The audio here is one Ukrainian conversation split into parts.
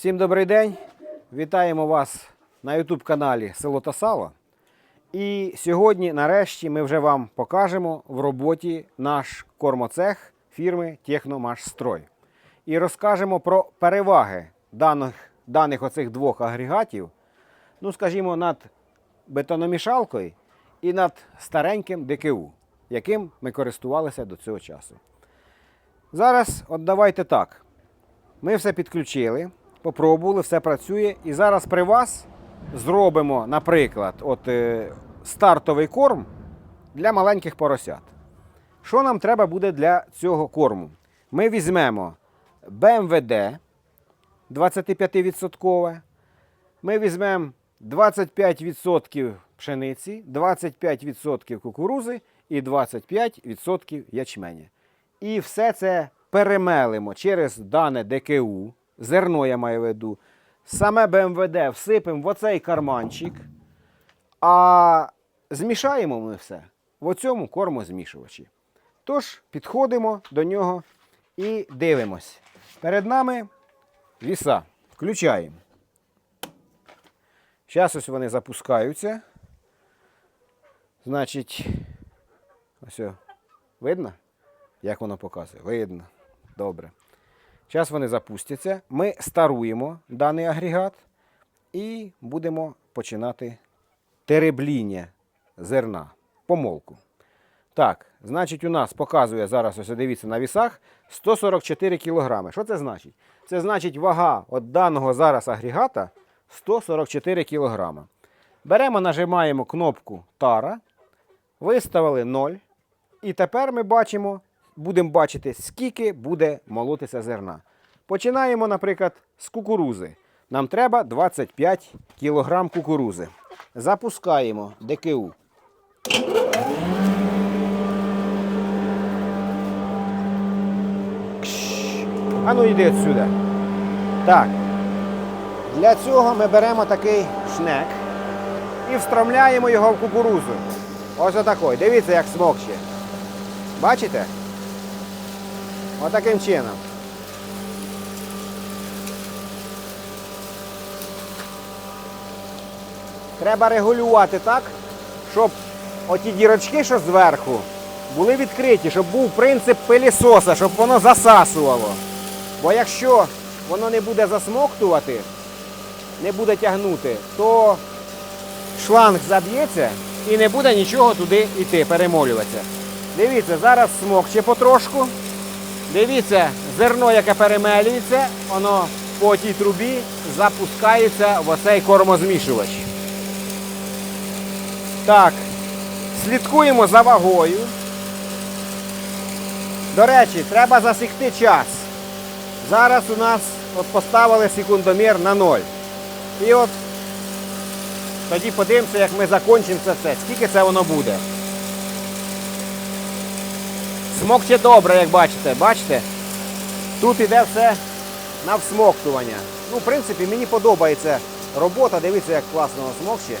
Всім добрий день! Вітаємо вас на YouTube каналі Село та Сало. І сьогодні, нарешті, ми вже вам покажемо в роботі наш кормоцех фірми Техномашстрой. І розкажемо про переваги даних, даних оцих двох агрегатів, ну, скажімо, над бетономішалкою і над стареньким ДКУ, яким ми користувалися до цього часу. Зараз, от давайте так. Ми все підключили, попробували, все працює. І зараз при вас зробимо, наприклад, от, е, стартовий корм для маленьких поросят. Що нам треба буде для цього корму? Ми візьмемо БМВД 25%. Ми візьмемо 25% пшениці, 25% кукурузи і 25% ячменя. І все це перемелимо через дане ДКУ, зерно я маю в виду, саме БМВД всипемо в оцей карманчик, а змішаємо ми все в оцьому кормозмішувачі. Тож підходимо до нього і дивимось. Перед нами віса. Включаємо. Зараз ось вони запускаються. Значить, ось видно? Як воно показує? Видно. Добре. Зараз вони запустяться. Ми старуємо даний агрегат і будемо починати теребління зерна, помолку. Так, значить, у нас показує зараз, ось дивіться, на вісах 144 кг. Що це значить? Це значить вага от даного зараз агрегата 144 кг. Беремо, нажимаємо кнопку Тара, виставили 0. І тепер ми бачимо, будемо бачити, скільки буде молотися зерна. Починаємо, наприклад, з кукурузи. Нам треба 25 кг кукурузи. Запускаємо ДКУ. А ну йди відсюди. Так. Для цього ми беремо такий шнек і встромляємо його в кукурузу. Ось отакой. Дивіться, як смокче. Бачите? Отаким чином. Треба регулювати так, щоб оті дірочки, що зверху, були відкриті, щоб був принцип пилісоса, щоб воно засасувало. Бо якщо воно не буде засмоктувати, не буде тягнути, то шланг заб'ється і не буде нічого туди йти, перемолюватися. Дивіться, зараз смокче потрошку. Дивіться, зерно, яке перемелюється, воно по тій трубі запускається в оцей кормозмішувач. Так, слідкуємо за вагою. До речі, треба засікти час. Зараз у нас от поставили секундомір на 0. І от тоді подивимося, як ми закінчимо це все. Скільки це воно буде. Смокче добре, як бачите. Бачите? Тут іде все на всмоктування. Ну, в принципі, мені подобається робота. Дивіться, як класно смокче.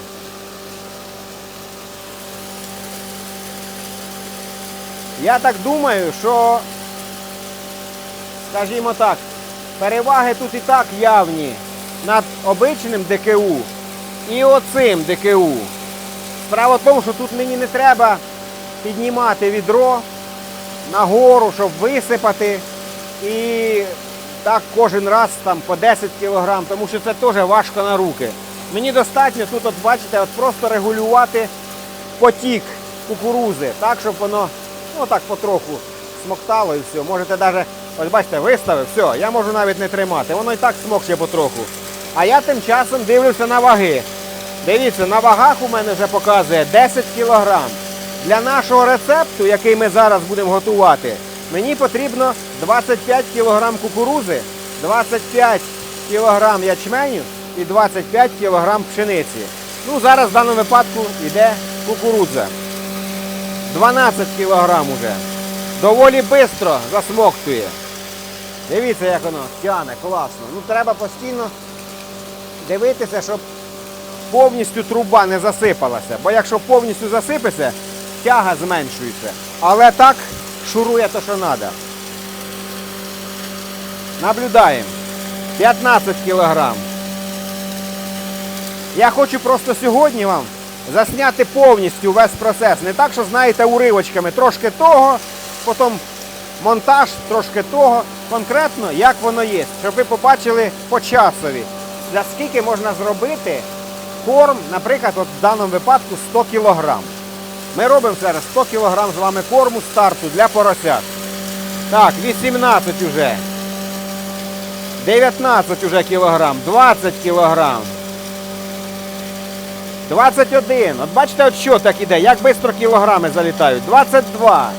Я так думаю, що, скажімо так, переваги тут і так явні над обичним ДКУ і оцим ДКУ. Справа в тому, що тут мені не треба піднімати відро нагору, щоб висипати. І так кожен раз там по 10 кг, тому що це теж важко на руки. Мені достатньо тут, от бачите, от просто регулювати потік кукурузи, так, щоб воно ну, так потроху смоктало і все. Можете навіть, ось бачите, виставив, все, я можу навіть не тримати. Воно і так смокче потроху. А я тим часом дивлюся на ваги. Дивіться, на вагах у мене вже показує 10 кг. Для нашого рецепту, який ми зараз будемо готувати, мені потрібно 25 кг кукурузи, 25 кг ячменю і 25 кг пшениці. Ну, зараз в даному випадку йде кукурудза. 12 кг уже. Доволі швидко засмоктує. Дивіться, як воно тяне, класно. Ну, треба постійно дивитися, щоб повністю труба не засипалася. Бо якщо повністю засипеться, тяга зменшується. Але так шурує те, що треба. Наблюдаємо. 15 кілограм. Я хочу просто сьогодні вам засняти повністю весь процес. Не так, що знаєте, уривочками. Трошки того, потім монтаж, трошки того. Конкретно, як воно є. Щоб ви побачили по часові, за скільки можна зробити корм, наприклад, от в даному випадку 100 кілограм. Ми робимо зараз 100 кілограм з вами корму старту для поросят. Так, 18 уже. 19 уже кілограм, 20 кілограм. 21. От бачите, от що так іде, як швидко кілограми залітають. 22.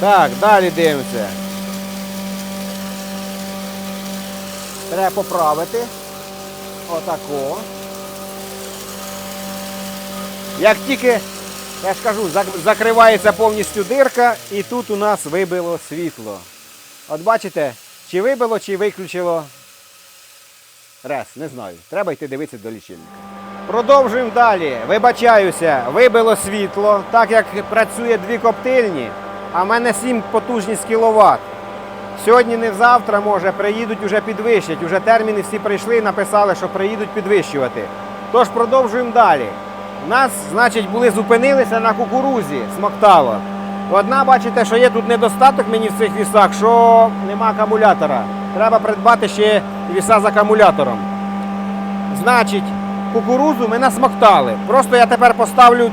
Так, далі дивимося. Треба поправити. Отако. Як тільки, я ж кажу, закривається повністю дирка, і тут у нас вибило світло. От бачите, чи вибило, чи виключило Рес, не знаю. Треба йти дивитися до лічильника. Продовжуємо далі. Вибачаюся, вибило світло, так як працює дві коптильні, а в мене 7 потужність кіловат. Сьогодні, не завтра, може, приїдуть уже підвищать. Уже терміни всі прийшли, написали, що приїдуть підвищувати. Тож продовжуємо далі. Нас, значить, були зупинилися на кукурузі смоктало. Одна, бачите, що є тут недостаток мені в цих вісах, що нема акумулятора. Треба придбати ще віса з акумулятором. Значить, кукурузу ми насмоктали. Просто я тепер поставлю,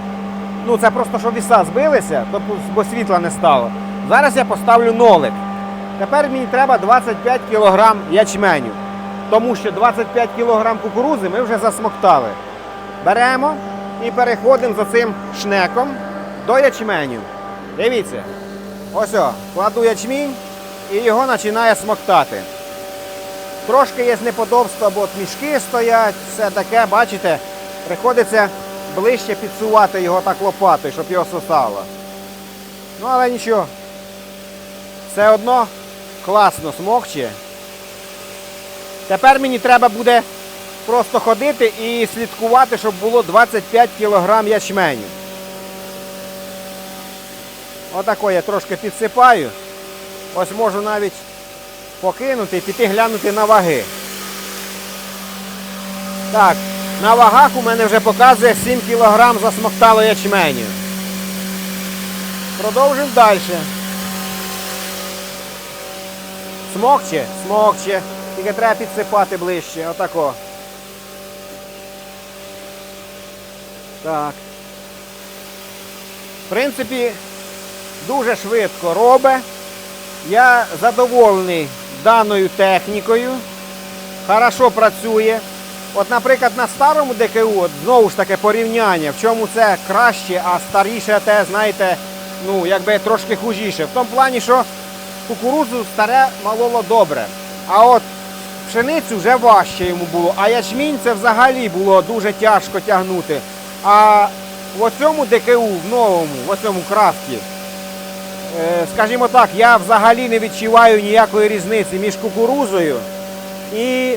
ну це просто що віса збилися, тобто, бо світла не стало. Зараз я поставлю нолик. Тепер мені треба 25 кг ячменю. Тому що 25 кг кукурузи ми вже засмоктали. Беремо і переходимо за цим шнеком до ячменю. Дивіться. Ось о, кладу ячмінь і його починає смоктати. Трошки є неподобство, бо мішки стоять, все таке, бачите, приходиться ближче підсувати його так лопатою, щоб його сосало. Ну, але нічого. Все одно класно смокче. Тепер мені треба буде просто ходити і слідкувати, щоб було 25 кг ячменю. Отако я трошки підсипаю. Ось можу навіть покинути і піти глянути на ваги. Так, на вагах у мене вже показує 7 кг засмоктало ячменю. Продовжуємо далі. Смокче? Смокче. Тільки треба підсипати ближче. Отако. Так. В принципі, дуже швидко робить. Я задоволений даною технікою. Хорошо працює. От, наприклад, на старому ДКУ, от, знову ж таки порівняння, в чому це краще, а старіше те, знаєте, ну, якби трошки хужіше. В тому плані, що кукурудзу старе мололо добре. А от пшеницю вже важче йому було, а ячмінь це взагалі було дуже тяжко тягнути. А в цьому ДКУ, в новому, в цьому крафті, е, скажімо так, я взагалі не відчуваю ніякої різниці між кукурузою і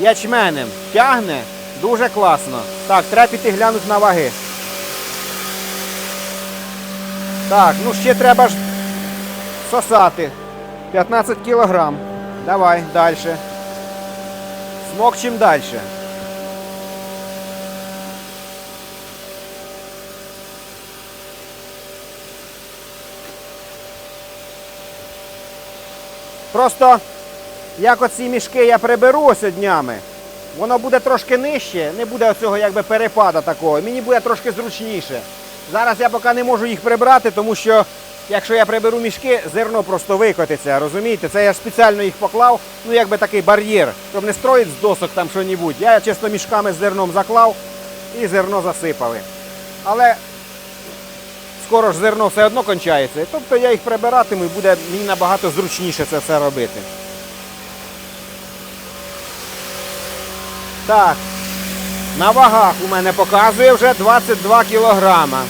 ячменем. Тягне дуже класно. Так, треба піти глянути на ваги. Так, ну ще треба ж сосати. 15 кілограм. Давай далі. Смокчим далі. Просто як оці мішки я приберу ось днями, воно буде трошки нижче, не буде оцього якби перепада такого. Мені буде трошки зручніше. Зараз я поки не можу їх прибрати, тому що якщо я приберу мішки, зерно просто викотиться. Розумієте? Це я спеціально їх поклав, ну якби такий бар'єр, щоб не строїти з досок там що-небудь. Я чисто мішками з зерном заклав і зерно засипали. Але скоро ж зерно все одно кончається. Тобто я їх прибиратиму і буде мені набагато зручніше це все робити. Так, на вагах у мене показує вже 22 кілограма.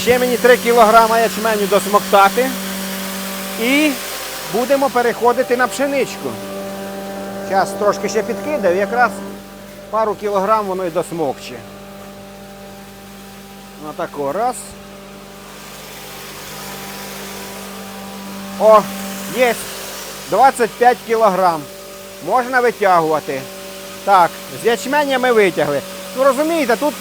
Ще мені 3 кілограма ячменю досмоктати. І будемо переходити на пшеничку. Зараз трошки ще підкидаю, якраз пару кілограм воно й досмокче. Отако раз. О, Є 25 кілограм. Можна витягувати. Так, з ячменя ми витягли. Ну розумієте, тут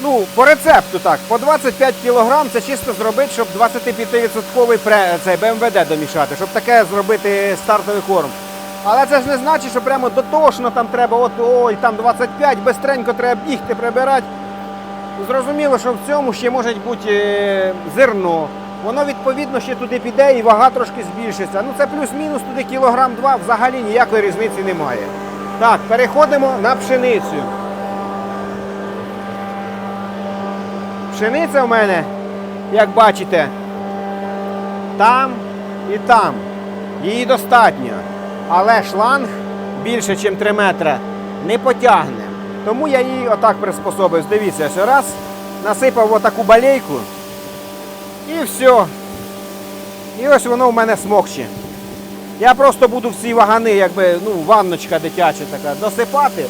ну, по рецепту так, по 25 кілограм це чисто зробити, щоб 25% пре- цей БМВД домішати, щоб таке зробити стартовий корм. Але це ж не значить, що прямо дотошно там треба, от ой, там 25, бистренько треба бігти, прибирати. Зрозуміло, що в цьому ще може бути е, зерно. Воно відповідно ще туди піде і вага трошки збільшиться. Ну це плюс-мінус туди кілограм два, взагалі ніякої різниці немає. Так, переходимо на пшеницю. Пшениця в мене, як бачите, там і там. Її достатньо. Але шланг більше, ніж 3 метри, не потягне. Тому я її отак приспособив. Дивіться, ось раз, насипав отаку балейку і все. І ось воно в мене смокче. Я просто буду всі вагани, якби ну, ванночка дитяча така, досипати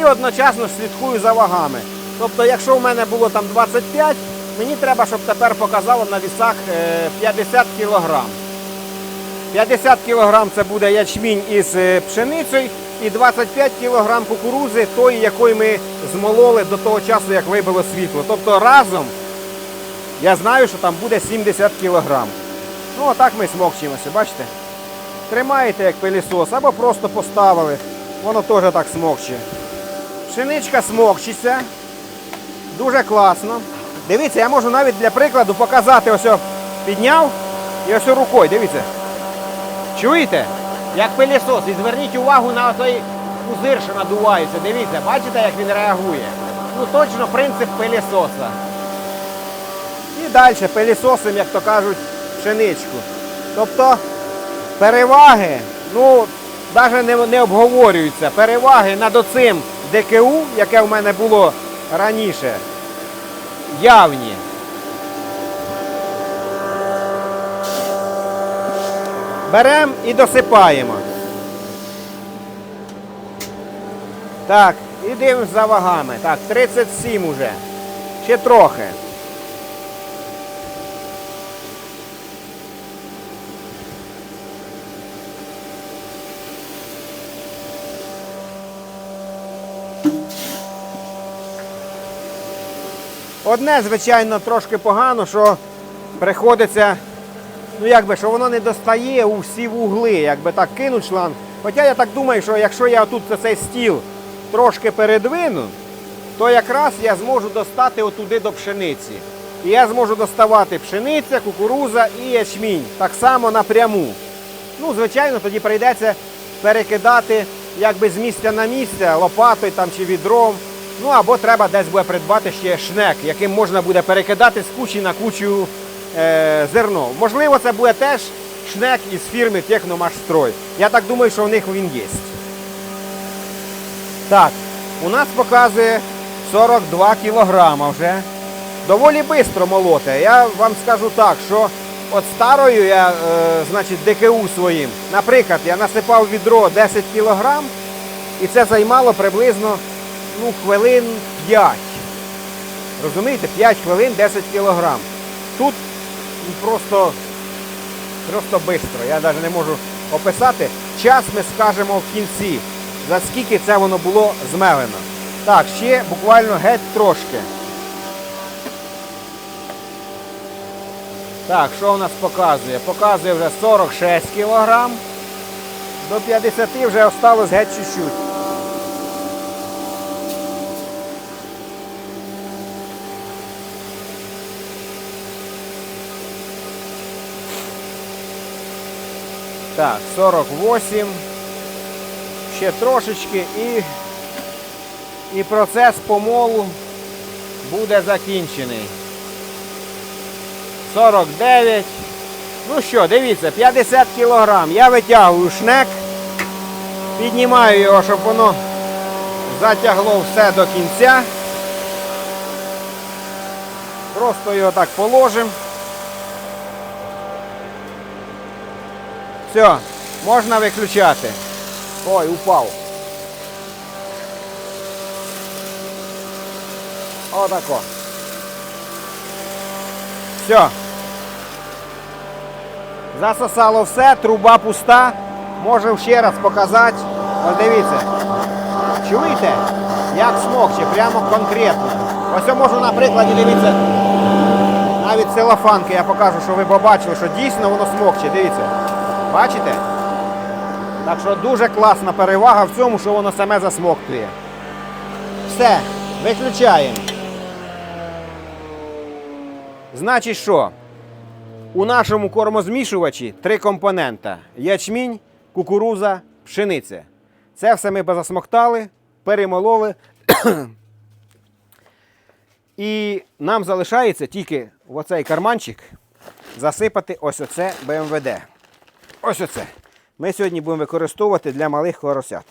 і одночасно слідкую за вагами. Тобто, якщо в мене було там 25, мені треба, щоб тепер показало на вісах е, 50 кілограм. 50 кг це буде ячмінь із е, пшеницею і 25 кг кукурузи, тої, якої ми змололи до того часу, як вибило світло. Тобто разом я знаю, що там буде 70 кг. Ну, отак ми смокчимося, бачите? Тримаєте як пилісос або просто поставили. Воно теж так смокче. Пшеничка смокчиться. Дуже класно. Дивіться, я можу навіть для прикладу показати, ось підняв і ось рукою, дивіться. Чуєте? Як пилісос. І зверніть увагу на той пузир, що надувається. Дивіться, бачите, як він реагує? Ну точно принцип пилісоса. Далі пилісосом, як то кажуть, пшеничку. Тобто переваги, ну, навіть не, не обговорюються. Переваги над оцим ДКУ, яке в мене було раніше, явні. Беремо і досипаємо. Так, і дивимося за вагами. Так, 37 уже. Ще трохи. Одне, звичайно, трошки погано, що приходиться ну якби, що воно не достає у всі вугли, якби так кинуть шланг. Хоча я так думаю, що якщо я тут цей стіл трошки передвину, то якраз я зможу достати отуди до пшениці. І я зможу доставати пшениця, кукуруза і ячмінь. Так само напряму. Ну, звичайно, тоді прийдеться перекидати якби з місця на місце, лопатою там чи відром. Ну або треба десь буде придбати ще шнек, яким можна буде перекидати з кучі на кучу е, зерно. Можливо, це буде теж шнек із фірми Техномашстрой. Я так думаю, що в них він є. Так, у нас показує 42 кілограма вже. Доволі швидко молоте. Я вам скажу так, що от старою я, е, значить, ДКУ своїм, наприклад, я насипав відро 10 кілограм, і це займало приблизно ну, хвилин 5. Розумієте, 5 хвилин 10 кілограм. Тут просто, просто швидко. Я навіть не можу описати. Час ми скажемо в кінці, за скільки це воно було змелено. Так, ще буквально геть трошки. Так, що у нас показує? Показує вже 46 кілограм. До 50 вже осталось геть чуть-чуть. Так, 48. Ще трошечки і, і процес помолу буде закінчений. 49. Ну що, дивіться, 50 кілограм. Я витягую шнек, піднімаю його, щоб воно затягло все до кінця. Просто його так положимо. Все, можна виключати. Ой, упав. Отако. Все. Засосало все, труба пуста. Можемо ще раз показати. Ось дивіться. Чуєте? Як смокче, прямо конкретно. Ось я можу на прикладі, дивіться, навіть целофанки я покажу, що ви побачили, що дійсно воно смокче. Дивіться. Бачите? Так що дуже класна перевага в цьому, що воно саме засмоктує. Все, виключаємо. Значить що? У нашому кормозмішувачі три компонента: ячмінь, кукуруза, пшениця. Це все ми позасмоктали, перемололи. І нам залишається тільки в оцей карманчик засипати ось оце БМВД. Ось оце. Ми сьогодні будемо використовувати для малих поросят.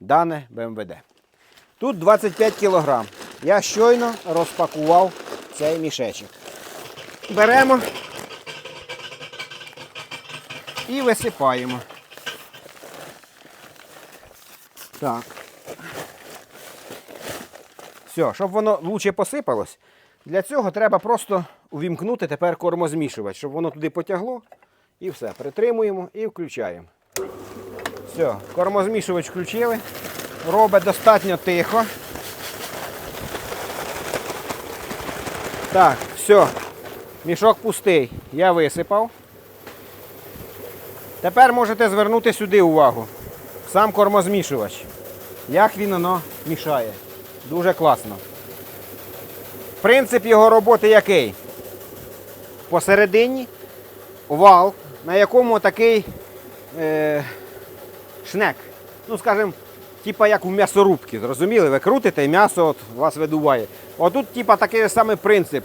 Дане БМВД. Тут 25 кг. Я щойно розпакував цей мішечок. Беремо і висипаємо. Так. Все, щоб воно лучше посипалось, для цього треба просто увімкнути тепер кормозмішувач, щоб воно туди потягло. І все, притримуємо і включаємо. Все, кормозмішувач включили. Робить достатньо тихо. Так, все. Мішок пустий. Я висипав. Тепер можете звернути сюди увагу. Сам кормозмішувач. Як він воно мішає. Дуже класно. Принцип його роботи який? Посередині вал, на якому такий е, шнек. Ну, скажімо, типа як у м'ясорубці. Зрозуміли? Ви крутите і м'ясо от вас видуває. Отут, типа, такий самий принцип.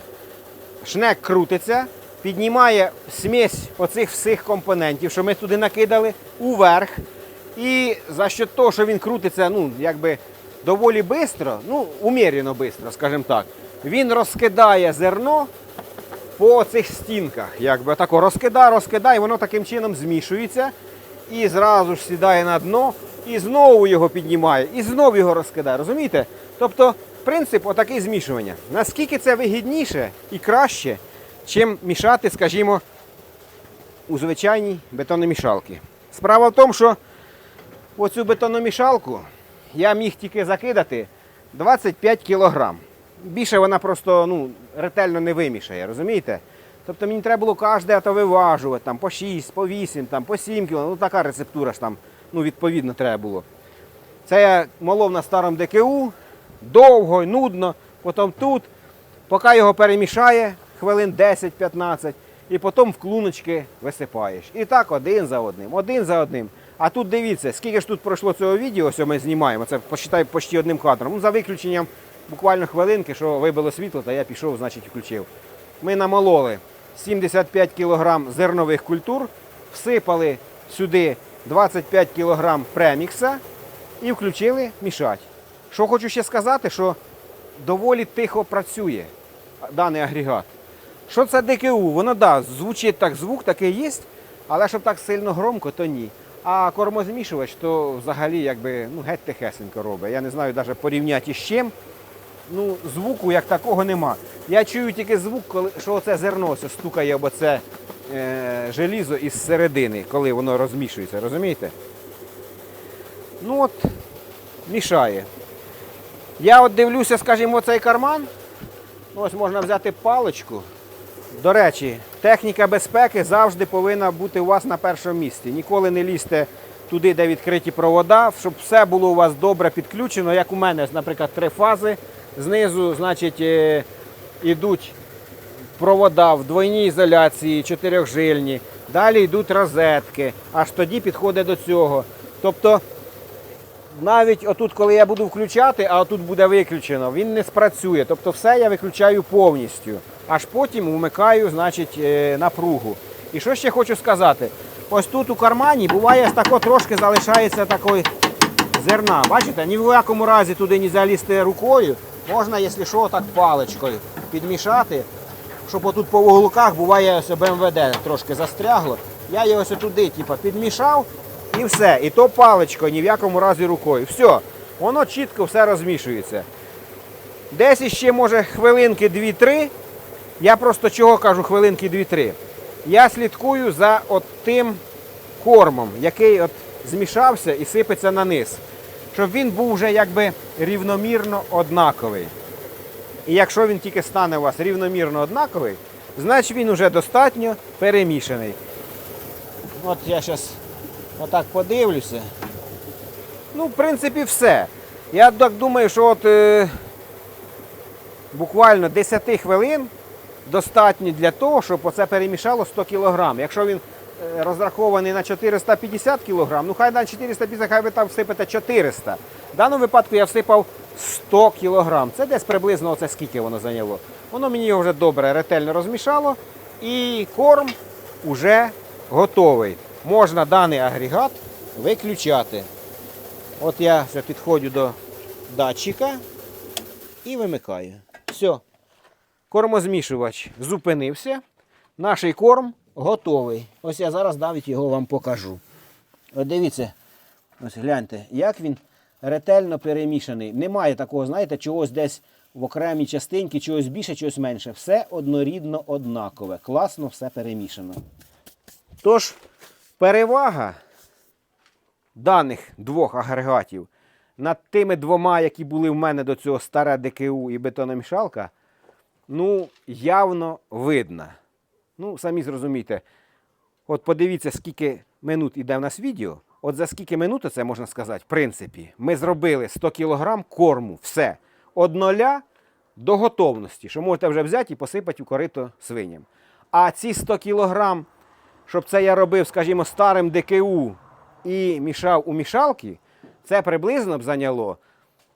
Шнек крутиться, піднімає смесь оцих всіх компонентів, що ми туди накидали, уверх. І за що того, що він крутиться, ну, якби доволі швидко, ну, умірено швидко, скажімо так, він розкидає зерно по цих стінках. Якби тако розкидає, розкидає, і воно таким чином змішується і зразу ж сідає на дно, і знову його піднімає, і знову його розкидає. Розумієте? Тобто принцип отакий змішування. Наскільки це вигідніше і краще, чим мішати, скажімо, у звичайній бетономішалці. Справа в тому, що оцю бетономішалку я міг тільки закидати 25 кілограм. Більше вона просто ну, ретельно не вимішає, розумієте? Тобто мені треба було кожне ото виважувати там, по 6, по 8, там, по 7 кг. Ну така рецептура ж там ну, відповідно треба було. Це я молов на старому ДКУ, довго, нудно, потім тут, поки його перемішає хвилин 10-15, і потім в клуночки висипаєш. І так один за одним, один за одним. А тут дивіться, скільки ж тут пройшло цього відео, ось ми знімаємо, це посчитай почти одним кадром. Ну, за виключенням буквально хвилинки, що вибило світло, та я пішов, значить, включив. Ми намололи 75 кг зернових культур, всипали сюди 25 кг премікса і включили мішати. Що хочу ще сказати, що доволі тихо працює даний агрегат. Що це ДКУ? Воно да, звучить так, звук такий є, але щоб так сильно громко, то ні. А кормозмішувач то взагалі якби ну, геть тихесенько робить. Я не знаю навіть порівняти з чим. Ну, звуку як такого нема. Я чую тільки звук, коли що оце зерно ось стукає об оце е, желізо із середини, коли воно розмішується, розумієте? Ну от, мішає. Я от дивлюся, скажімо, оцей карман. Ось можна взяти паличку. До речі, техніка безпеки завжди повинна бути у вас на першому місці. Ніколи не лізьте туди, де відкриті провода, щоб все було у вас добре підключено, як у мене, наприклад, три фази. Знизу, значить, е, йдуть провода в двойній ізоляції, чотирьохжильні. Далі йдуть розетки, аж тоді підходить до цього. Тобто, навіть отут, коли я буду включати, а отут буде виключено, він не спрацює. Тобто все я виключаю повністю. Аж потім вмикаю значить, е, напругу. І що ще хочу сказати? Ось тут у кармані буває тако трошки залишається такої зерна. Бачите, ні в якому разі туди не залізти рукою. Можна, якщо що, так паличкою підмішати, щоб отут по вуглуках буває ось БМВД трошки застрягло. Я його ось туди типу, підмішав і все. І то паличкою, ні в якому разі рукою. Все, воно чітко все розмішується. Десь ще може хвилинки 2-3. Я просто чого кажу хвилинки 2-3. я слідкую за от тим кормом, який от змішався і сипеться на низ. Щоб він був вже якби рівномірно однаковий. І якщо він тільки стане у вас рівномірно однаковий, значить він вже достатньо перемішаний. От я зараз отак подивлюся. Ну, в принципі, все. Я так думаю, що от е, буквально 10 хвилин достатньо для того, щоб оце перемішало 100 кг. Якщо він розрахований на 450 кг, ну хай на 450, хай ви там всипете 400. В даному випадку я всипав 100 кг. Це десь приблизно оце скільки воно зайняло. Воно мені його вже добре, ретельно розмішало. І корм вже готовий. Можна даний агрегат виключати. От я вже підходжу до датчика і вимикаю. Все. Кормозмішувач зупинився. Наш корм готовий. Ось я зараз навіть його вам покажу. От дивіться, ось гляньте, як він ретельно перемішаний. Немає такого, знаєте, чогось десь в окремій частинці, чогось більше, чогось менше. Все однорідно однакове. Класно все перемішано. Тож, перевага даних двох агрегатів над тими двома, які були в мене до цього старе ДКУ і бетономішалка, ну, явно видна. Ну, самі зрозумійте. От подивіться, скільки минут іде в нас відео. От за скільки минут, це можна сказати, в принципі, ми зробили 100 кг корму, все. Од ноля до готовності, що можете вже взяти і посипати у корито свиням. А ці 100 кг, щоб це я робив, скажімо, старим ДКУ і мішав у мішалки, це приблизно б зайняло,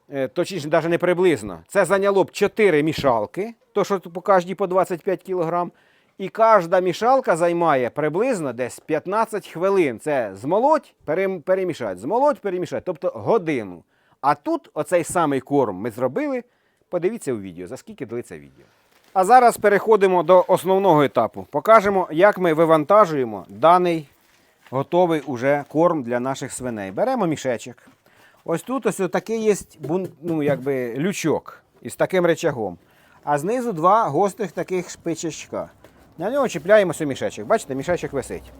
е, точніше, навіть не приблизно, це зайняло б 4 мішалки, то що по кожній по 25 кг. І кожна мішалка займає приблизно десь 15 хвилин. Це змолоть, перем- перемішати, змолоть, перемішати, тобто годину. А тут оцей самий корм ми зробили. Подивіться у відео, за скільки длиться відео. А зараз переходимо до основного етапу. Покажемо, як ми вивантажуємо даний готовий уже корм для наших свиней. Беремо мішечок. Ось тут ось такий є ну, лючок із таким речагом. А знизу два гострих таких шпичечка. На нього чіпляємося мішечок. Бачите, мішечок висить.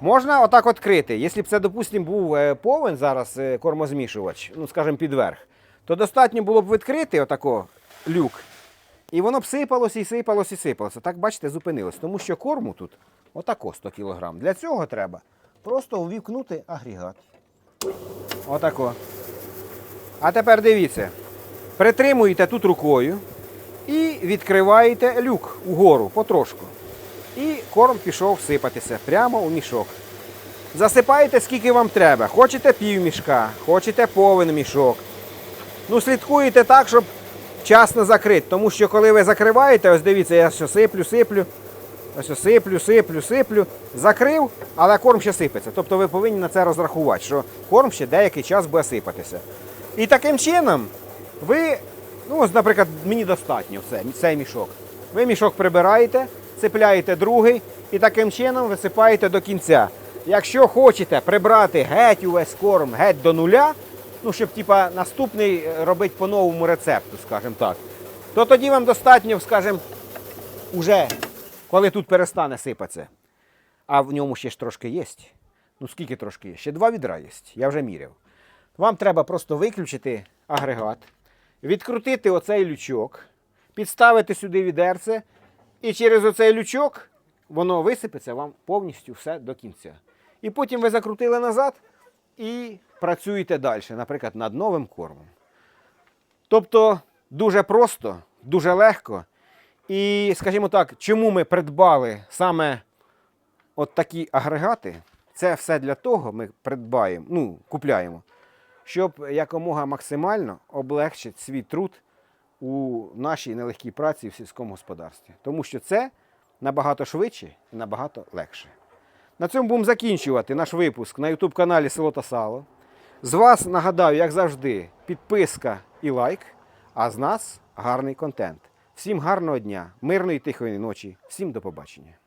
Можна отак відкрити. Якщо б це, допустимо, був е, повен зараз е, кормозмішувач, ну, скажімо, підверх, то достатньо було б відкрити отако люк. І воно б сипалося і сипалося і сипалося. Так, бачите, зупинилось. Тому що корму тут отако 100 кг. Для цього треба просто увімкнути агрегат. Отако. А тепер дивіться. Притримуєте тут рукою і відкриваєте люк угору потрошку. І корм пішов сипатися прямо у мішок. Засипаєте скільки вам треба. Хочете пів мішка, хочете повен мішок. Ну, слідкуєте так, щоб вчасно закрити. Тому що коли ви закриваєте, ось дивіться, я що сиплю, сиплю, ось сиплю, сиплю, сиплю, закрив, але корм ще сипеться. Тобто ви повинні на це розрахувати, що корм ще деякий час буде сипатися. І таким чином ви, ну ось, наприклад, мені достатньо все, цей мішок. Ви мішок прибираєте, цепляєте другий і таким чином висипаєте до кінця. Якщо хочете прибрати геть увесь корм, геть до нуля, ну щоб типа наступний е, робити по новому рецепту, скажімо так, то тоді вам достатньо, скажімо, уже коли тут перестане сипатися. А в ньому ще ж трошки є. Ну скільки трошки є? Ще два відра є, я вже міряв. Вам треба просто виключити агрегат, відкрутити оцей лючок, підставити сюди відерце, і через оцей лючок воно висипеться вам повністю все до кінця. І потім ви закрутили назад і працюєте далі, наприклад, над новим кормом. Тобто дуже просто, дуже легко. І, скажімо так, чому ми придбали саме от такі агрегати? Це все для того ми придбаємо, ну, купляємо, щоб якомога максимально облегчити свій труд у нашій нелегкій праці в сільському господарстві. Тому що це набагато швидше і набагато легше. На цьому будемо закінчувати наш випуск на YouTube каналі Село та Сало. З вас нагадаю, як завжди, підписка і лайк, а з нас гарний контент. Всім гарного дня, мирної тихої ночі, всім до побачення.